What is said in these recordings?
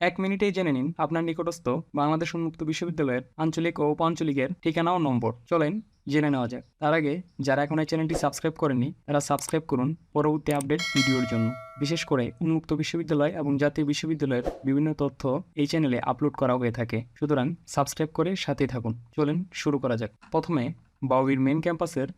এক মিনিটেই জেনে নিন আপনার নিকটস্থ বাংলাদেশ উন্মুক্ত বিশ্ববিদ্যালয়ের আঞ্চলিক ও উপাঞ্চলিকের ঠিকানা ও নম্বর। চলেন জেনে নেওয়া যাক। তার আগে, যারা এখন এই চ্যানেলটি সাবস্ক্রাইব করেননি, তারা সাবস্ক্রাইব করুন পরবর্তী আপডেট ভিডিওর জন্য। বিশেষ করে উন্মুক্ত বিশ্ববিদ্যালয় এবং জাতীয় বিশ্ববিদ্যালয়ের বিভিন্ন তথ্য এই চ্যানেলে আপলোড করা হয়ে থাকে। সুতরাং সাবস্ক্রাইব করে সাথেই থাকুন। চলেন শুরু করা যাক। প্রথমে বাউবির মেন ক্যাম্পাসের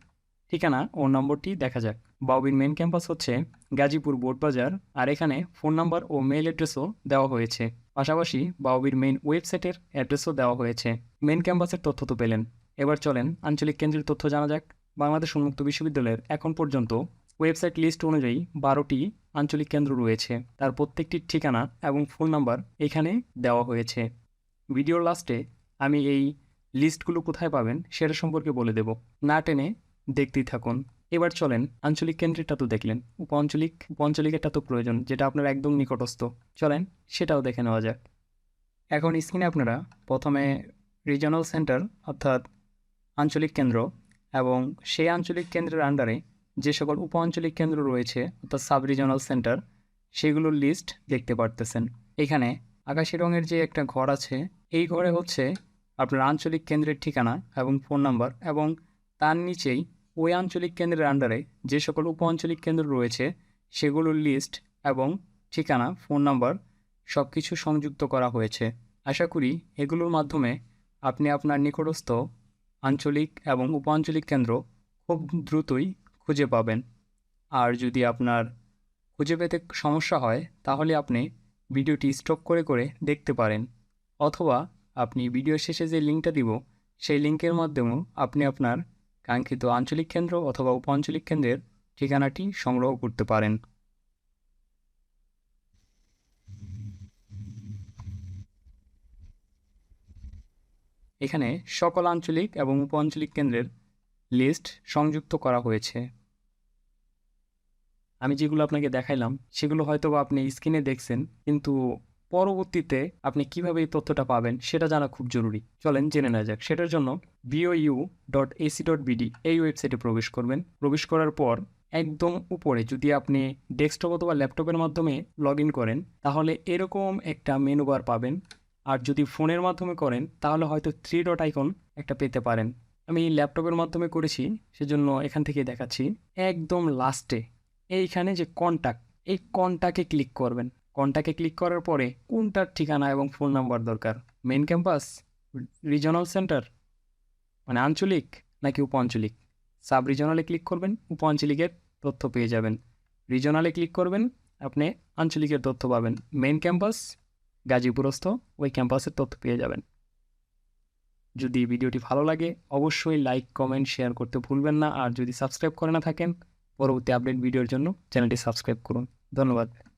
ঠিকানা ও নম্বরটি দেখা যাক। বাউবির মেন ক্যাম্পাস হচ্ছে গাজীপুর বোর্ডবাজার আর এখানে ফোন নাম্বার ও মেইল অ্যাড্রেসও দেওয়া হয়েছে। পাশাপাশি বাউবির মেইন ওয়েবসাইটের অ্যাড্রেসও দেওয়া হয়েছে। মেন ক্যাম্পাসের তথ্য তো পেলেন। এবার চলেন আঞ্চলিক কেন্দ্রের তথ্য জানা যাক। বাংলাদেশ উন্মুক্ত বিশ্ববিদ্যালয়ের এখন পর্যন্ত ওয়েবসাইট লিস্ট অনুযায়ী বারোটি আঞ্চলিক কেন্দ্র রয়েছে। তার প্রত্যেকটির ঠিকানা এবং ফোন নাম্বার এখানে দেওয়া হয়েছে। ভিডিওর লাস্টে আমি এই লিস্টগুলো কোথায় পাবেন সেটা সম্পর্কে বলে দেব। না টেনে দেখতেই থাকুন। এবার চলেন, আঞ্চলিক কেন্দ্রেরটা তো দেখলেন। উপ আঞ্চলিক উপ আঞ্চলিকেরটা তো প্রয়োজন, যেটা আপনার একদম নিকটস্থ। চলেন, সেটাও দেখে নেওয়া যাক। এখন স্ক্রিনে আপনারা প্রথমে রিজনাল সেন্টার অর্থাৎ আঞ্চলিক কেন্দ্র এবং সেই আঞ্চলিক কেন্দ্রের আন্ডারে যে সকল উপ আঞ্চলিক কেন্দ্র রয়েছে, অর্থাৎ সাব রিজনাল সেন্টার সেগুলোর লিস্ট দেখতে পারতেছেন। এখানে আকাশি রঙের যে একটা ঘর আছে, এই ঘরে হচ্ছে আপনার আঞ্চলিক কেন্দ্রের ঠিকানা এবং ফোন নাম্বার এবং তার নিচেই ওই আঞ্চলিক কেন্দ্রের আন্ডারে যে সকল উপ আঞ্চলিক কেন্দ্র রয়েছে, সেগুলোর লিস্ট এবং ঠিকানা ফোন নাম্বার সব কিছু সংযুক্ত করা হয়েছে। আশা করি এগুলোর মাধ্যমে আপনি আপনার নিকটস্থ আঞ্চলিক এবং উপ আঞ্চলিক কেন্দ্র খুব দ্রুতই খুঁজে পাবেন। আর যদি আপনার খুঁজে পেতে সমস্যা হয়, তাহলে আপনি ভিডিওটি স্টপ করে করে দেখতে পারেন। অথবা আপনি ভিডিও শেষে যে লিঙ্কটা দিব, সেই লিঙ্কের মাধ্যমেও আপনি আপনার কাঙ্ক্ষিত আঞ্চলিক কেন্দ্র অথবা উপ আঞ্চলিক কেন্দ্রের ঠিকানাটি সংগ্রহ করতে পারেন। এখানে সকল আঞ্চলিক এবং উপ আঞ্চলিক কেন্দ্রের লিস্ট সংযুক্ত করা হয়েছে। আমি যেগুলো আপনাকে দেখাইলাম, সেগুলো হয়তো আপনি স্ক্রিনে দেখছেন, কিন্তু পরবর্তীতে আপনি কীভাবে এই তথ্যটা পাবেন সেটা জানা খুব জরুরি। চলেন জেনে নেওয়া যাক। সেটার জন্য BOU dot AC dot BD এই ওয়েবসাইটে প্রবেশ করবেন। প্রবেশ করার পর একদম উপরে যদি আপনি ডেস্কটপ অথবা ল্যাপটপের মাধ্যমে লগ করেন, তাহলে এরকম একটা মেনু বার পাবেন। আর যদি ফোনের মাধ্যমে করেন, তাহলে হয়তো থ্রি ডট আইকন একটা পেতে পারেন। আমি ল্যাপটপের মাধ্যমে করেছি, সেজন্য এখান থেকে দেখাচ্ছি। একদম লাস্টে এইখানে যে কন্ট্যাক্ট এই কন্ট্যাক্টে ক্লিক করবেন। কন্ট্যাক্টে ক্লিক করার পরে কোনটার ঠিকানা এবং ফোন নাম্বার দরকার? মেন ক্যাম্পাস রিজনাল সেন্টার মানে আঞ্চলিক নাকি উপ আঞ্চলিক সাব রিজনালে ক্লিক করবেন উপ আঞ্চলিকের তথ্য পেয়ে যাবেন। রিজনালে ক্লিক করবেন, আপনি আঞ্চলিকের তথ্য পাবেন। মেন ক্যাম্পাস গাজীপুরস্থ, ওই ক্যাম্পাসের তথ্য পেয়ে যাবেন। যদি ভিডিওটি ভালো লাগে, অবশ্যই লাইক কমেন্ট শেয়ার করতে ভুলবেন না। আর যদি সাবস্ক্রাইব করে না থাকেন, পরবর্তী আপডেট ভিডিওর জন্য চ্যানেলটি সাবস্ক্রাইব করুন। ধন্যবাদ।